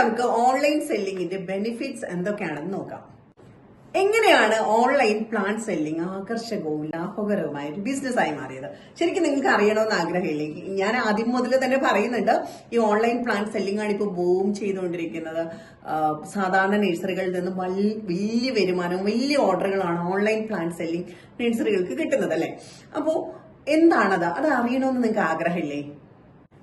നമുക്ക് online സെല്ലിങ്ങിന്റെ benefits എന്തൊക്കെയാണെന്ന് നോക്കാം. എങ്ങനെയാണ് ഓൺലൈൻ പ്ലാൻ സെല്ലിംഗ് ആകർഷകവും ലാഭകരവുമായ ഒരു ബിസിനസ് ആയി മാറിയത്? ശരിക്കും നിങ്ങൾക്ക് അറിയണമെന്ന് ആഗ്രഹമില്ലേ? ഞാൻ ആദ്യം മുതൽ തന്നെ പറയുന്നുണ്ട് ഈ ഓൺലൈൻ പ്ലാൻ സെല്ലിംഗ് ആണ് ഇപ്പോൾ ബൂം ചെയ്തുകൊണ്ടിരിക്കുന്നത്. സാധാരണ നഴ്സറികളിൽ നിന്ന് വലിയ വരുമാനവും വലിയ ഓർഡറുകളാണ് ഓൺലൈൻ പ്ലാൻ സെല്ലിംഗ് നഴ്സറികൾക്ക് കിട്ടുന്നത് അല്ലേ? അപ്പോൾ എന്താണത്? അത് അറിയണമെന്ന് നിങ്ങൾക്ക് ആഗ്രഹമില്ലേ?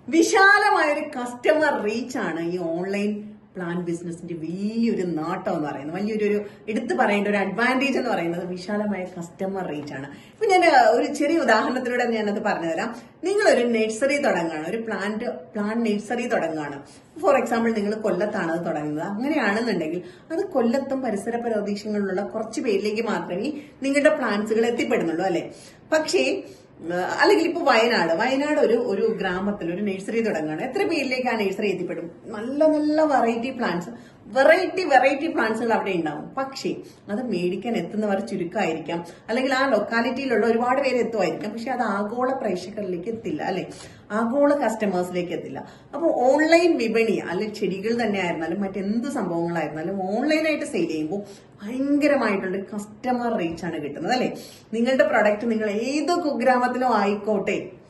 വിശാലമായ ഒരു കസ്റ്റമർ റീച്ച് ആണ് ഈ ഓൺലൈൻ പ്ലാൻ ബിസിനസിന്റെ വലിയൊരു നാട്ടം എന്ന് പറയുന്നത്. വലിയൊരു ഒരു എടുത്തു പറയേണ്ട ഒരു അഡ്വാന്റേജ് എന്ന് പറയുന്നത് വിശാലമായ കസ്റ്റമർ റീച്ച് ആണ്. ഇപ്പൊ ഞാൻ ഒരു ചെറിയ ഉദാഹരണത്തിലൂടെ ഞാനത് പറഞ്ഞുതരാം. നിങ്ങളൊരു നഴ്സറി തുടങ്ങുകയാണ്. ഒരു പ്ലാന്റ് പ്ലാൻ നഴ്സറി തുടങ്ങുകയാണ്. ഫോർ എക്സാമ്പിൾ നിങ്ങൾ കൊല്ലത്താണ് അത് തുടങ്ങുന്നത്. അങ്ങനെയാണെന്നുണ്ടെങ്കിൽ അത് കൊല്ലത്തും പരിസര പ്രദേശങ്ങളിലുള്ള കുറച്ച് പേരിലേക്ക് മാത്രമേ നിങ്ങളുടെ പ്ലാന്റ്സുകൾ എത്തിപ്പെടുന്നുള്ളൂ അല്ലെ? പക്ഷേ അല്ലെങ്കിൽ ഇപ്പൊ വയനാട്. വയനാട് ഒരു ഒരു ഗ്രാമത്തിൽ ഒരു നഴ്സറി തുടങ്ങുകയാണ്. എത്ര പേരിലേക്ക് ആ നഴ്സറി എത്തിപ്പെടും? നല്ല നല്ല വെറൈറ്റി പ്ലാന്റ്സ് വെറൈറ്റി വെറൈറ്റി പ്ലാന്റ്സുകൾ അവിടെ ഉണ്ടാവും. പക്ഷേ അത് മേടിക്കാൻ എത്തുന്നവർ ചുരുക്കമായിരിക്കാം. അല്ലെങ്കിൽ ആ ലൊക്കാലിറ്റിയിലുള്ള ഒരുപാട് പേര് എത്തുമായിരിക്കാം. പക്ഷെ അത് ആഗോള പ്രേക്ഷകരിലേക്ക് എത്തില്ല അല്ലെ? ആഗോള കസ്റ്റമേഴ്സിലേക്ക് എത്തില്ല. അപ്പോൾ ഓൺലൈൻ വിപണി അല്ലെങ്കിൽ ചെടികൾ തന്നെ ആയിരുന്നാലും മറ്റെന്ത് സംഭവങ്ങളായിരുന്നാലും ഓൺലൈനായിട്ട് സെയിൽ ചെയ്യുമ്പോൾ ഭയങ്കരമായിട്ടുള്ള കസ്റ്റമർ റീച്ച് ആണ് കിട്ടുന്നത് അല്ലെ? നിങ്ങളുടെ പ്രൊഡക്റ്റ് നിങ്ങൾ ഏത് കുഗ്രാമത്തിലും ആയിക്കോട്ടെ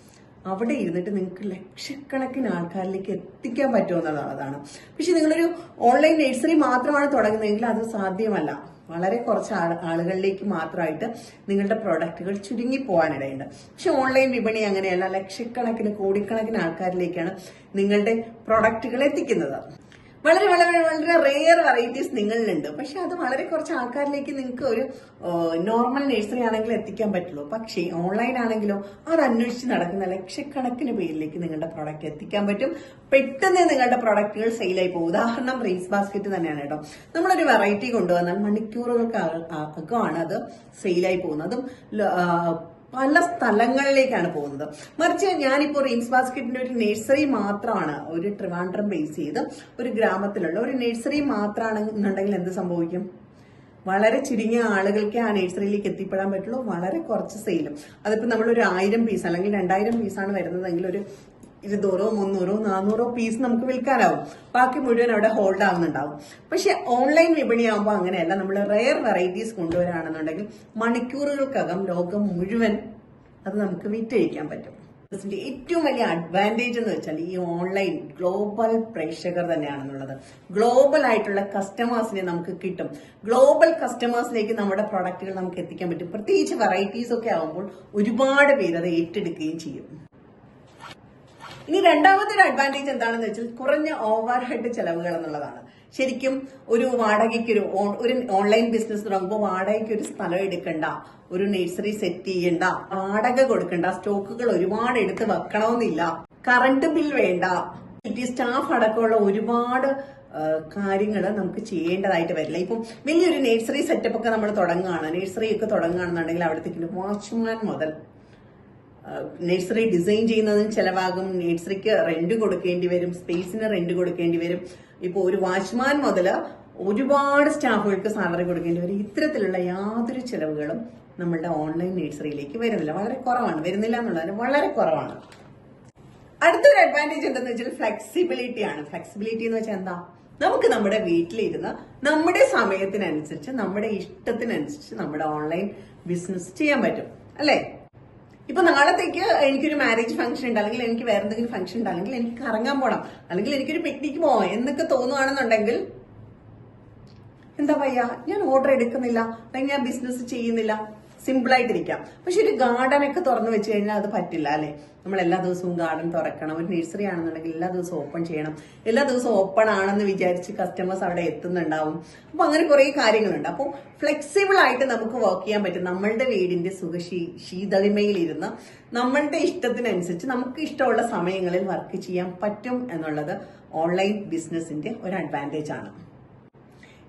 അവിടെ ഇരുന്നിട്ട് നിങ്ങൾക്ക് ലക്ഷക്കണക്കിന് ആൾക്കാരിലേക്ക് എത്തിക്കാൻ പറ്റുമെന്നുള്ളതാണ് പക്ഷെ നിങ്ങളൊരു ഓൺലൈൻ നഴ്സറി മാത്രമാണ് തുടങ്ങുന്നതെങ്കിൽ അത് സാധ്യമല്ല. വളരെ കുറച്ച് ആളുകളിലേക്ക് മാത്രമായിട്ട് നിങ്ങളുടെ പ്രോഡക്റ്റുകൾ ചുരുങ്ങി പോകാനിടയുണ്ട്. പക്ഷെ ഓൺലൈൻ വിപണി അങ്ങനെയല്ല. ലക്ഷക്കണക്കിന് കോടിക്കണക്കിന് ആൾക്കാരിലേക്കാണ് നിങ്ങളുടെ പ്രൊഡക്റ്റുകൾ എത്തിക്കുന്നത്. വളരെ വളരെ വളരെ റെയർ വെറൈറ്റീസ് നിങ്ങളിലുണ്ട്. പക്ഷെ അത് വളരെ കുറച്ച് ആൾക്കാരിലേക്ക് നിങ്ങൾക്ക് ഒരു നോർമൽ നഴ്സറി ആണെങ്കിൽ എത്തിക്കാൻ പറ്റുള്ളൂ. പക്ഷേ ഓൺലൈൻ ആണെങ്കിലോ അത് അന്വേഷിച്ച് നടക്കുന്ന ലക്ഷക്കണക്കിന് പേരിലേക്ക് നിങ്ങളുടെ പ്രോഡക്റ്റ് എത്തിക്കാൻ പറ്റും. പെട്ടെന്ന് നിങ്ങളുടെ പ്രോഡക്റ്റുകൾ സെയിലായി പോകും. ഉദാഹരണം റീസ് ബാസ്ക്കറ്റ് തന്നെയാണ് കേട്ടോ. നമ്മളൊരു വെറൈറ്റി കൊണ്ടുവന്നാൽ മണിക്കൂറുകൾക്ക് അകമാണ് അത് സെയിലായി പോകുന്നത്. അതും പല സ്ഥലങ്ങളിലേക്കാണ് പോകുന്നത്. മറിച്ച് ഞാനിപ്പോൾ റീംസ് ബാസ്ക്കറ്റിന്റെ ഒരു നഴ്സറി മാത്രമാണ് ഒരു ട്രിവാൻഡ്രം ബേസ് ചെയ്ത് ഒരു ഗ്രാമത്തിലുള്ള ഒരു നഴ്സറി മാത്രമാണെന്നുണ്ടെങ്കിൽ എന്ത് സംഭവിക്കും? വളരെ ചുരുങ്ങിയ ആളുകൾക്ക് ആ നഴ്സറിയിലേക്ക് എത്തിപ്പെടാൻ പറ്റുള്ളൂ. വളരെ കുറച്ച് സെയിലും. അതിപ്പോൾ നമ്മളൊരു ആയിരം പീസ് അല്ലെങ്കിൽ രണ്ടായിരം പീസാണ് വരുന്നതെങ്കിൽ ഒരു ഇരുന്നൂറോ മുന്നൂറോ നാനൂറോ പീസ് നമുക്ക് വിൽക്കാനാവും. ബാക്കി മുഴുവൻ അവിടെ ഹോൾഡ് ആവുന്നുണ്ടാവും. പക്ഷെ ഓൺലൈൻ വിപണി വിപണിയാകുമ്പോൾ അങ്ങനെയല്ല. നമ്മൾ റെയർ വെറൈറ്റീസ് കൊണ്ടുവരാണെന്നുണ്ടെങ്കിൽ മണിക്കൂറുകൾക്കകം ലോകം മുഴുവൻ അത് നമുക്ക് വിറ്റഴിക്കാൻ പറ്റും. ഏറ്റവും വലിയ അഡ്വാന്റേജ് എന്ന് വെച്ചാൽ ഈ ഓൺലൈൻ ഗ്ലോബൽ പ്രേക്ഷകർ തന്നെയാണെന്നുള്ളത്. ഗ്ലോബൽ ആയിട്ടുള്ള കസ്റ്റമേഴ്സിനെ നമുക്ക് കിട്ടും. ഗ്ലോബൽ കസ്റ്റമേഴ്സിലേക്ക് നമ്മുടെ പ്രൊഡക്റ്റുകൾ നമുക്ക് എത്തിക്കാൻ പറ്റും. പ്രത്യേകിച്ച് വെറൈറ്റീസ് ഒക്കെ ആകുമ്പോൾ ഒരുപാട് പേര് അത് ഏറ്റെടുക്കുകയും ചെയ്യും. ഇനി രണ്ടാമത്തെ ഒരു അഡ്വാന്റേജ് എന്താണെന്ന് വെച്ചാൽ കുറഞ്ഞ ഓവർ ഹെഡ് ചെലവുകൾ എന്നുള്ളതാണ്. ശരിക്കും ഒരു വാടകയ്ക്ക് ഒരു ഒരു ഓൺലൈൻ ബിസിനസ് തുടങ്ങുമ്പോൾ വാടകയ്ക്ക് ഒരു സ്ഥലം എടുക്കണ്ട ഒരു നഴ്സറി സെറ്റ് ചെയ്യണ്ട വാടക കൊടുക്കണ്ട സ്റ്റോക്കുകൾ ഒരുപാട് എടുത്ത് വെക്കണമെന്നില്ല. കറണ്ട് ബിൽ വേണ്ട. സ്റ്റാഫ് അടക്കമുള്ള ഒരുപാട് കാര്യങ്ങൾ നമുക്ക് ചെയ്യേണ്ടതായിട്ട് വരില്ല. ഇപ്പം വലിയൊരു നഴ്സറി സെറ്റപ്പ് ഒക്കെ നമ്മൾ തുടങ്ങുകയാണ്. നഴ്സറി ഒക്കെ തുടങ്ങുകയാണെന്നുണ്ടെങ്കിൽ അവിടത്തേക്ക് വാച്ച്മാൻ മുതൽ നഴ്സറി ഡിസൈൻ ചെയ്യുന്നതിന് ചിലവാകും. നഴ്സറിക്ക് റെന്റ് കൊടുക്കേണ്ടി വരും. സ്പേസിന് റെന്റ് കൊടുക്കേണ്ടി വരും. ഇപ്പോൾ ഒരു വാച്ച്മാൻ മുതൽ ഒരുപാട് സ്റ്റാഫുകൾക്ക് സാലറി കൊടുക്കേണ്ടി വരും. ഇത്തരത്തിലുള്ള യാതൊരു ചിലവുകളും നമ്മളുടെ ഓൺലൈൻ നഴ്സറിയിലേക്ക് വരുന്നില്ല. വളരെ കുറവാണ്. വരുന്നില്ല എന്നുള്ളതിന് വളരെ കുറവാണ്. അടുത്തൊരു അഡ്വാന്റേജ് എന്തെന്ന് വെച്ചാൽ ഫ്ലെക്സിബിലിറ്റി ആണ്. ഫ്ലെക്സിബിലിറ്റി എന്ന് വെച്ചാൽ എന്താ? നമുക്ക് നമ്മുടെ വീട്ടിലിരുന്ന് നമ്മുടെ സമയത്തിനനുസരിച്ച് നമ്മുടെ ഇഷ്ടത്തിനനുസരിച്ച് നമ്മുടെ ഓൺലൈൻ ബിസിനസ് ചെയ്യാൻ പറ്റും. അല്ലേ? ഇപ്പൊ നാളത്തേക്ക് എനിക്കൊരു മാരേജ് ഫംഗ്ഷൻ ഉണ്ട്. അല്ലെങ്കിൽ എനിക്ക് വേറെ എന്തെങ്കിലും ഫംഗ്ഷൻ ഉണ്ട്. അല്ലെങ്കിൽ എനിക്ക് കറങ്ങാൻ പോകണം അല്ലെങ്കിൽ എനിക്കൊരു പിക്നിക്ക് പോകാം എന്നൊക്കെ തോന്നുകയാണെന്നുണ്ടെങ്കിൽ എന്താ പയ്യ? ഞാൻ ഓർഡർ എടുക്കുന്നില്ല. അല്ലെങ്കിൽ ഞാൻ ബിസിനസ് ചെയ്യുന്നില്ല. സിമ്പിൾ ആയിട്ടിരിക്കാം. പക്ഷെ ഒരു ഗാർഡൻ ഒക്കെ തുറന്നു വെച്ച് കഴിഞ്ഞാൽ അത് പറ്റില്ല അല്ലെ? നമ്മൾ എല്ലാ ദിവസവും ഗാർഡൻ തുറക്കണം. ഒരു നഴ്സറി ആണെന്നുണ്ടെങ്കിൽ എല്ലാ ദിവസവും ഓപ്പൺ ചെയ്യണം. എല്ലാ ദിവസവും ഓപ്പൺ ആണെന്ന് വിചാരിച്ച് കസ്റ്റമേഴ്സ് അവിടെ എത്തുന്നുണ്ടാവും. അപ്പൊ അങ്ങനെ കുറെ കാര്യങ്ങളുണ്ട്. അപ്പോൾ ഫ്ലെക്സിബിൾ ആയിട്ട് നമുക്ക് വർക്ക് ചെയ്യാൻ പറ്റും. നമ്മളുടെ വീടിന്റെ സുഖശീ ശീതളിമയിലിരുന്ന് നമ്മളുടെ ഇഷ്ടത്തിനനുസരിച്ച് നമുക്ക് ഇഷ്ടമുള്ള സമയങ്ങളിൽ വർക്ക് ചെയ്യാൻ പറ്റും എന്നുള്ളത് ഓൺലൈൻ ബിസിനസിന്റെ ഒരു അഡ്വാന്റേജ് ആണ്.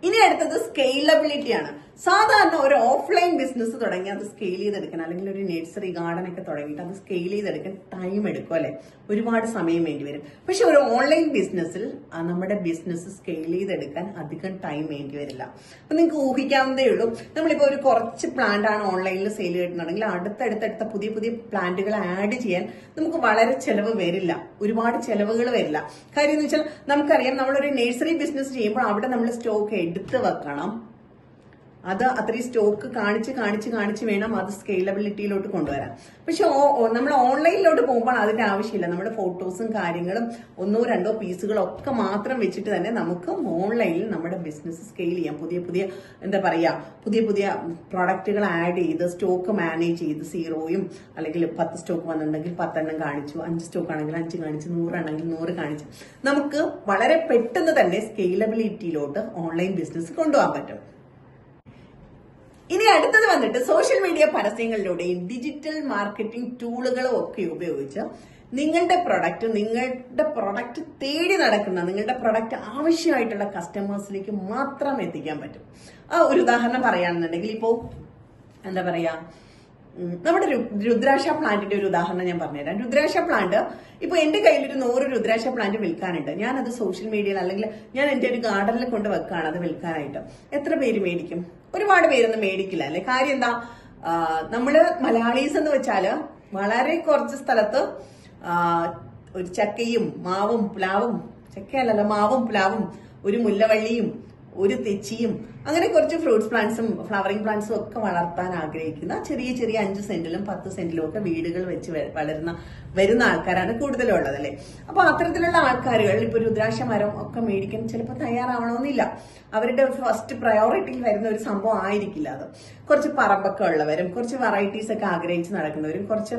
ഇനി അടുത്തത് സ്കെയിലബിലിറ്റി ആണ്. സാധാരണ ഒരു ഓഫ്ലൈൻ ബിസിനസ് തുടങ്ങി അത് സ്കെയിൽ ചെയ്തെടുക്കാൻ അല്ലെങ്കിൽ ഒരു നഴ്സറി ഗാർഡൻ ഒക്കെ തുടങ്ങിയിട്ട് അത് സ്കെയിൽ ചെയ്തെടുക്കാൻ ടൈം എടുക്കും അല്ലെ? ഒരുപാട് സമയം വേണ്ടി വരും. പക്ഷെ ഒരു ഓൺലൈൻ ബിസിനസ്സിൽ നമ്മുടെ ബിസിനസ് സ്കെയിൽ ചെയ്തെടുക്കാൻ അധികം ടൈം വേണ്ടി വരില്ല. അപ്പൊ നിങ്ങൾക്ക് ഊഹിക്കാവുന്നതേ ഉള്ളൂ. നമ്മളിപ്പോ ഒരു കുറച്ച് പ്ലാന്റ് ആണ് ഓൺലൈനിൽ സെയിൽ ചെയ്യുന്നുണ്ടെങ്കിൽ അടുത്തടുത്തടുത്ത പുതിയ പുതിയ പ്ലാന്റുകൾ ആഡ് ചെയ്യാൻ നമുക്ക് വളരെ ചെലവ് വരില്ല. ഒരുപാട് ചെലവുകൾ വരില്ല. കാര്യം എന്ന് വെച്ചാൽ നമുക്കറിയാം നമ്മളൊരു നഴ്സറി ബിസിനസ് ചെയ്യുമ്പോൾ അവിടെ നമ്മൾ സ്റ്റോക്ക് എടുത്ത് വെക്കണം. അത് അത്രയും സ്റ്റോക്ക് കാണിച്ച് കാണിച്ച് കാണിച്ച് വേണം അത് സ്കെയിലബിലിറ്റിയിലോട്ട് കൊണ്ടുവരാൻ. പക്ഷെ നമ്മൾ ഓൺലൈനിലോട്ട് പോകുമ്പോൾ അതിന്റെ ആവശ്യമില്ല. നമ്മുടെ ഫോട്ടോസും കാര്യങ്ങളും ഒന്നോ രണ്ടോ പീസുകളോ ഒക്കെ മാത്രം വെച്ചിട്ട് തന്നെ നമുക്ക് ഓൺലൈനിൽ നമ്മുടെ ബിസിനസ് സ്കെയിൽ ചെയ്യാം. പുതിയ പുതിയ എന്താ പറയാ പുതിയ പുതിയ പ്രൊഡക്റ്റുകൾ ആഡ് ചെയ്ത് സ്റ്റോക്ക് മാനേജ് ചെയ്ത് സീറോയും അല്ലെങ്കിൽ പത്ത് സ്റ്റോക്ക് വന്നിട്ടുണ്ടെങ്കിൽ പത്തെണ്ണം കാണിച്ചു അഞ്ച് സ്റ്റോക്ക് ആണെങ്കിൽ അഞ്ച് കാണിച്ചു നൂറാണെങ്കിൽ നൂറ് കാണിച്ചു. നമുക്ക് വളരെ പെട്ടെന്ന് തന്നെ സ്കെയിലബിലിറ്റിയിലോട്ട് ഓൺലൈൻ ബിസിനസ് കൊണ്ടുപോകാൻ പറ്റും. ഇനി അടുത്തത് വന്നിട്ട് സോഷ്യൽ മീഡിയ പരസ്യങ്ങളിലൂടെയും ഡിജിറ്റൽ മാർക്കറ്റിംഗ് ടൂളുകളും ഒക്കെ ഉപയോഗിച്ച് നിങ്ങളുടെ പ്രൊഡക്റ്റ് നിങ്ങളുടെ പ്രൊഡക്റ്റ് തേടി നടക്കുന്ന നിങ്ങളുടെ പ്രൊഡക്റ്റ് ആവശ്യമായിട്ടുള്ള കസ്റ്റമേഴ്സിലേക്ക് മാത്രം എത്തിക്കാൻ പറ്റും. ആ ഒരു ഉദാഹരണം പറയുകയാണെന്നുണ്ടെങ്കിൽ ഇപ്പോൾ എന്താ പറയാ നമ്മുടെ രുദ്രാക്ഷ പ്ലാന്റിന്റെ ഒരു ഉദാഹരണം ഞാൻ പറഞ്ഞുതരാം. രുദ്രാക്ഷ പ്ലാന്റ് ഇപ്പൊ എന്റെ കയ്യിൽ ഒരു നൂറ് രുദ്രാക്ഷ പ്ലാന്റ് വിൽക്കാനുണ്ട്. ഞാൻ അത് സോഷ്യൽ മീഡിയയിൽ അല്ലെങ്കിൽ ഞാൻ എന്റെ ഒരു ഗാർഡനിൽ കൊണ്ട് വെക്കുകയാണ് അത് വിൽക്കാനായിട്ട്. എത്ര പേര് മേടിക്കും? ഒരുപാട് പേരൊന്നും മേടിക്കില്ല. അല്ലെ? കാര്യം എന്താ? നമ്മൾ മലയാളീസ് എന്ന് വെച്ചാൽ വളരെ കുറച്ച് സ്ഥലത്ത് ഒരു ചക്കയും മാവും പ്ലാവും ചക്കയല്ലല്ലോ മാവും പ്ലാവും ഒരു മുല്ലവള്ളിയും ഒരു തെച്ചിയും അങ്ങനെ കുറച്ച് ഫ്രൂട്ട്സ് പ്ലാന്റ്സും ഫ്ലവറിംഗ് പ്ലാന്റ്സും ഒക്കെ വളർത്താൻ ആഗ്രഹിക്കുന്ന ചെറിയ ചെറിയ അഞ്ച് സെന്റിലും പത്ത് സെന്റിലും ഒക്കെ വീടുകൾ വെച്ച് വളരുന്ന വരുന്ന ആൾക്കാരാണ് കൂടുതലുള്ളത് അല്ലേ? അപ്പൊ അത്തരത്തിലുള്ള ആൾക്കാരുകൾ ഇപ്പൊ രുദ്രാക്ഷ മരം ഒക്കെ മേടിക്കാൻ ചിലപ്പോൾ തയ്യാറാവണമെന്നില്ല. അവരുടെ ഫസ്റ്റ് പ്രയോറിറ്റിയിൽ വരുന്ന ഒരു സംഭവം ആയിരിക്കില്ല അത്. കുറച്ച് പറമ്പൊക്കെ ഉള്ളവരും കുറച്ച് വെറൈറ്റീസ് ഒക്കെ ആഗ്രഹിച്ച് നടക്കുന്നവരും കുറച്ച്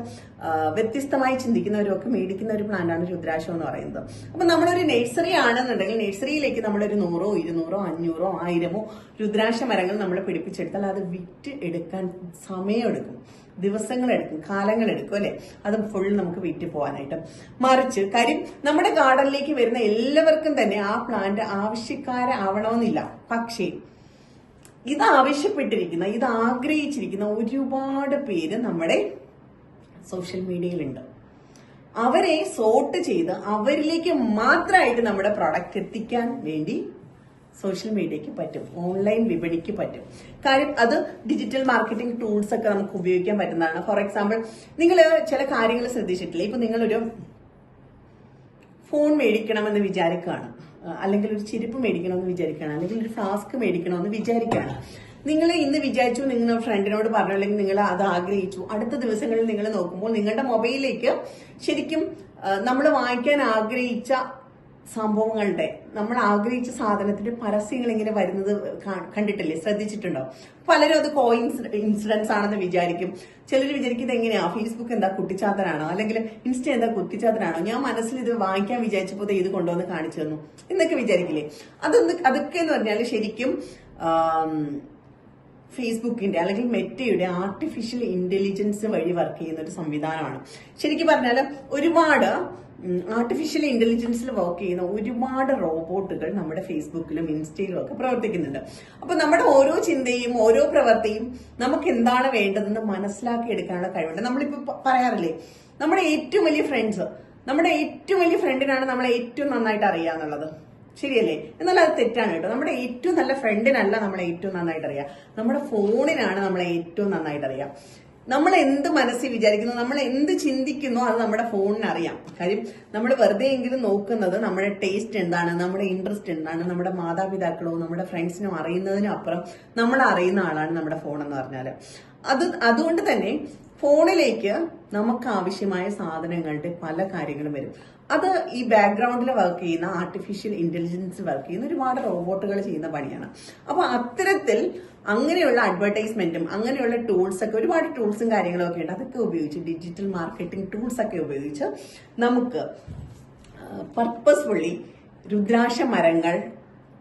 വ്യത്യസ്തമായി ചിന്തിക്കുന്നവരും ഒക്കെ മേടിക്കുന്ന ഒരു പ്ലാന്റാണ് രുദ്രാക്ഷം എന്ന് പറയുന്നത്. അപ്പൊ നമ്മളൊരു നഴ്സറി ആണെന്നുണ്ടെങ്കിൽ നഴ്സറിയിലേക്ക് നമ്മളൊരു നൂറോ ഇരുന്നൂറോ അഞ്ഞൂറോ ആയിരമോ രുദ്രാക്ഷ മരങ്ങൾ നമ്മൾ പിടിപ്പിച്ചെടുത്താൽ അത് വിറ്റ് എടുക്കാൻ സമയമെടുക്കും. ദിവസങ്ങൾ എടുക്കും കാലങ്ങൾ എടുക്കും അല്ലെ? അത് ഫുൾ നമുക്ക് വിറ്റ് പോകാനായിട്ട്. മറിച്ച് കാര്യം നമ്മുടെ ഗാർഡനിലേക്ക് വരുന്ന എല്ലാവർക്കും തന്നെ ആ പ്ലാന്റ് ആവശ്യക്കാരാവണമെന്നില്ല. പക്ഷേ ഇത് ആവശ്യപ്പെട്ടിരിക്കുന്ന ഇത് ആഗ്രഹിച്ചിരിക്കുന്ന ഒരുപാട് പേര് നമ്മുടെ സോഷ്യൽ മീഡിയയിലുണ്ട് അവരെ സോർട്ട് ചെയ്ത് അവരിലേക്ക് മാത്രമായിട്ട് നമ്മുടെ പ്രൊഡക്റ്റ് എത്തിക്കാൻ വേണ്ടി സോഷ്യൽ മീഡിയക്ക് പറ്റും. ഓൺലൈൻ വിപണിക്ക് പറ്റും. കാര്യം അത് ഡിജിറ്റൽ മാർക്കറ്റിംഗ് ടൂൾസ് ഒക്കെ നമുക്ക് ഉപയോഗിക്കാൻ പറ്റുന്നതാണ്. ഫോർ എക്സാമ്പിൾ നിങ്ങൾ ചില കാര്യങ്ങൾ ശ്രദ്ധിച്ചിട്ടില്ല? ഇപ്പൊ നിങ്ങളൊരു ഫോൺ മേടിക്കണമെന്ന് വിചാരിക്കുകയാണ്. അല്ലെങ്കിൽ ഒരു ചിരിപ്പ് മേടിക്കണമെന്ന് വിചാരിക്കുകയാണ് അല്ലെങ്കിൽ ഒരു ഫ്ലാസ്ക് മേടിക്കണമെന്ന് വിചാരിക്കുകയാണ്. നിങ്ങൾ ഇന്ന് വിചാരിച്ചു നിങ്ങൾ ഫ്രണ്ടിനോട് പറഞ്ഞു അല്ലെങ്കിൽ നിങ്ങൾ അത് ആഗ്രഹിച്ചു. അടുത്ത ദിവസങ്ങളിൽ നിങ്ങൾ നോക്കുമ്പോൾ നിങ്ങളുടെ മൊബൈലിലേക്ക് ശരിക്കും നമ്മൾ വാങ്ങിക്കാൻ ആഗ്രഹിച്ച സംഭവങ്ങളുടെ നമ്മൾ ആഗ്രഹിച്ച സാധനത്തിന്റെ പരസ്യങ്ങൾ ഇങ്ങനെ വരുന്നത് കണ്ടിട്ടില്ലേ? ശ്രദ്ധിച്ചിട്ടുണ്ടോ? പലരും അത് കോ ഇൻസിഡൻസ് ആണെന്ന് വിചാരിക്കും. ചിലർ വിചാരിക്കും ഇത് എങ്ങനെയാ? ഫേസ്ബുക്ക് എന്താ കുട്ടിച്ചാത്തനാണോ? അല്ലെങ്കിൽ ഇൻസ്റ്റ എന്താ കുട്ടിച്ചാത്തനാണോ? ഞാൻ മനസ്സിൽ ഇത് വാങ്ങിക്കാൻ വിചാരിച്ചപ്പോൾ ഇത് കൊണ്ടുവന്ന് കാണിച്ചു തന്നു എന്നൊക്കെ വിചാരിക്കില്ലേ? അതൊന്ന് അതൊക്കെ എന്ന് പറഞ്ഞാൽ ശരിക്കും ഫേസ്ബുക്കിന്റെ അല്ലെങ്കിൽ മെറ്റയുടെ ആർട്ടിഫിഷ്യൽ ഇന്റലിജൻസ് വഴി വർക്ക് ചെയ്യുന്ന ഒരു സംവിധാനമാണ്. ശരിക്കും പറഞ്ഞാൽ ഒരുപാട് ആർട്ടിഫിഷ്യൽ ഇന്റലിജൻസിൽ വർക്ക് ചെയ്യുന്ന ഒരുപാട് റോബോട്ടുകൾ നമ്മുടെ ഫേസ്ബുക്കിലും ഇൻസ്റ്റയിലും ഒക്കെ പ്രവർത്തിക്കുന്നുണ്ട്. അപ്പൊ നമ്മുടെ ഓരോ ചിന്തയും ഓരോ പ്രവൃത്തിയും നമുക്ക് എന്താണ് വേണ്ടതെന്ന് മനസ്സിലാക്കി എടുക്കാനുള്ള കഴിവുണ്ട്. നമ്മളിപ്പോ പറയാറില്ലേ? നമ്മുടെ ഏറ്റവും വലിയ ഫ്രണ്ട്സ് നമ്മുടെ ഏറ്റവും വലിയ ഫ്രണ്ടിനാണ് നമ്മളെ ഏറ്റവും നന്നായിട്ട് അറിയാന്നുള്ളത് ശരിയല്ലേ? എന്നാൽ അത് തെറ്റാണ് കേട്ടോ. നമ്മുടെ ഏറ്റവും നല്ല ഫ്രണ്ടിനല്ല നമ്മളെ ഏറ്റവും നന്നായിട്ട് അറിയാം നമ്മുടെ ഫോണിനാണ് നമ്മളെ ഏറ്റവും നന്നായിട്ട് അറിയാം നമ്മൾ എന്ത് മനസ്സിൽ വിചാരിക്കുന്നു നമ്മൾ എന്ത് ചിന്തിക്കുന്നു അത് നമ്മുടെ ഫോണിന് അറിയാം കാര്യം നമ്മൾ വെറുതെ എങ്കിലും നോക്കുന്നത് നമ്മുടെ ടേസ്റ്റ് എന്താണ് നമ്മുടെ ഇൻട്രസ്റ്റ് എന്താണ് നമ്മുടെ മാതാപിതാക്കളോ നമ്മുടെ ഫ്രണ്ട്സിനോ അറിയുന്നതിനും അപ്പുറം നമ്മൾ അറിയുന്ന ആളാണ് നമ്മുടെ ഫോൺ എന്ന് പറഞ്ഞാൽ അത് അതുകൊണ്ട് തന്നെ ഫോണിലേക്ക് നമുക്ക് ആവശ്യമായ സാധനങ്ങളുടെ പല കാര്യങ്ങളും വരും. അത് ഈ ബാക്ക്ഗ്രൗണ്ടിൽ വർക്ക് ചെയ്യുന്ന ആർട്ടിഫിഷ്യൽ ഇന്റലിജൻസ് വർക്ക് ചെയ്യുന്ന ഒരുപാട് റോബോട്ടുകൾ ചെയ്യുന്ന പണിയാണ്. അപ്പൊ അത്തരത്തിൽ അങ്ങനെയുള്ള അഡ്വർടൈസ്മെന്റും അങ്ങനെയുള്ള ടൂൾസ് ഒക്കെ ഒരുപാട് ടൂൾസും കാര്യങ്ങളും ഒക്കെ ഉണ്ട്. അതൊക്കെ ഉപയോഗിച്ച് ഡിജിറ്റൽ മാർക്കറ്റിംഗ് ടൂൾസ് ഒക്കെ ഉപയോഗിച്ച് നമുക്ക് പർപ്പസ്ഫുള്ളി രുദ്രാക്ഷ മരങ്ങൾ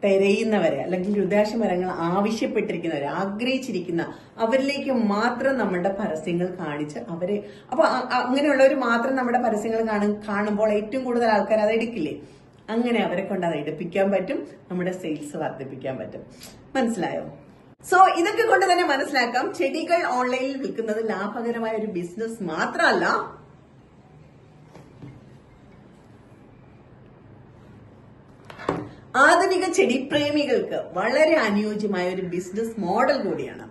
തിരയുന്നവരെ അല്ലെങ്കിൽ രുദ്രാക്ഷ മരങ്ങൾ ആവശ്യപ്പെട്ടിരിക്കുന്നവരെ ആഗ്രഹിച്ചിരിക്കുന്ന അവരിലേക്ക് മാത്രം നമ്മുടെ പരസ്യങ്ങൾ കാണിച്ച് അവരെ അപ്പൊ അങ്ങനെയുള്ളവർ മാത്രം നമ്മുടെ പരസ്യങ്ങൾ കാണും കാണുമ്പോൾ ഏറ്റവും കൂടുതൽ ആൾക്കാർ അത് എടുക്കില്ലേ? അങ്ങനെ അവരെ കൊണ്ട് അത് എടുപ്പിക്കാൻ പറ്റും നമ്മുടെ സെയിൽസ് വർദ്ധിപ്പിക്കാൻ പറ്റും. മനസ്സിലായോ? സോ ഇതൊക്കെ കൊണ്ട് തന്നെ മനസ്സിലാക്കാം ചെടികൾ ഓൺലൈനിൽ വിൽക്കുന്നത് ലാഭകരമായ ഒരു ബിസിനസ് മാത്രമല്ല ആധുനിക ചെടി പ്രേമികൾക്ക് വളരെ അനുയോജ്യമായ ഒരു ബിസിനസ് മോഡൽ കൂടിയാണ്.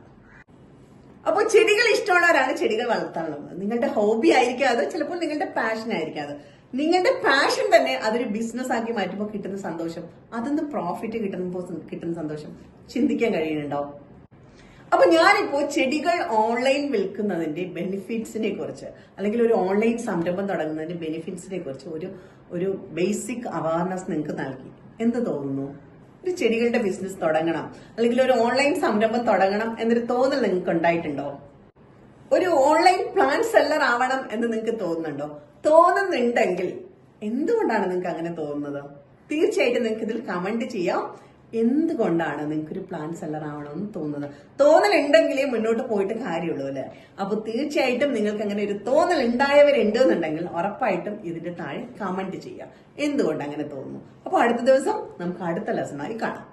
അപ്പോൾ ചെടികൾ ഇഷ്ടമുള്ളവരാണ് ചെടികൾ വളർത്താനുള്ളത്. നിങ്ങളുടെ ഹോബി ആയിരിക്കാം അത് ചിലപ്പോൾ നിങ്ങളുടെ പാഷൻ ആയിരിക്കാം അത്. നിങ്ങളുടെ പാഷൻ തന്നെ അതൊരു ബിസിനസ് ആക്കി മാറ്റുമ്പോൾ കിട്ടുന്ന സന്തോഷം. അതൊന്ന് പ്രോഫിറ്റ് കിട്ടുമ്പോൾ കിട്ടുന്ന സന്തോഷം. ചിന്തിക്കാൻ കഴിയുന്നുണ്ടോ? അപ്പൊ ഞാനിപ്പോ ചെടികൾ ഓൺലൈൻ വിൽക്കുന്നതിന്റെ ബെനിഫിറ്റ്സിനെ കുറിച്ച് അല്ലെങ്കിൽ ഒരു ഓൺലൈൻ സംരംഭം തുടങ്ങുന്നതിന്റെ ബെനിഫിറ്റ്സിനെ കുറിച്ച് ഒരു ഒരു ബേസിക് അവയർനെസ് നിങ്ങൾക്ക് നൽകി. എന്ത് തോന്നുന്നു? ഒരു ചെടികളുടെ ബിസിനസ് തുടങ്ങണം. അല്ലെങ്കിൽ ഒരു ഓൺലൈൻ സംരംഭം തുടങ്ങണം എന്നൊരു തോന്നൽ നിങ്ങൾക്ക് ഉണ്ടായിട്ടുണ്ടോ? ഒരു ഓൺലൈൻ പ്ലാൻ സെല്ലർ ആവണം എന്ന് നിങ്ങൾക്ക് തോന്നുന്നുണ്ടോ? തോന്നുന്നുണ്ടെങ്കിൽ എന്തുകൊണ്ടാണ് നിങ്ങൾക്ക് അങ്ങനെ തോന്നുന്നത്? തീർച്ചയായിട്ടും നിങ്ങൾക്ക് ഇതിൽ കമന്റ് ചെയ്യാം. എന്തുകൊണ്ടാണ് നിങ്ങൾക്കൊരു പ്ലാൻ സെല്ലർ ആവണമെന്ന് തോന്നുന്നത്? തോന്നലുണ്ടെങ്കിലേ മുന്നോട്ട് പോയിട്ട് കാര്യമുള്ളൂ അല്ലേ? അപ്പൊ തീർച്ചയായിട്ടും നിങ്ങൾക്ക് അങ്ങനെ ഒരു തോന്നൽ ഉണ്ടായവരുണ്ട് എന്നുണ്ടെങ്കിൽ ഉറപ്പായിട്ടും ഇതിന്റെ താഴെ കമന്റ് ചെയ്യാം എന്തുകൊണ്ട് അങ്ങനെ തോന്നുന്നു? അപ്പൊ അടുത്ത ദിവസം നമുക്ക് അടുത്ത ലെസണായി കാണാം.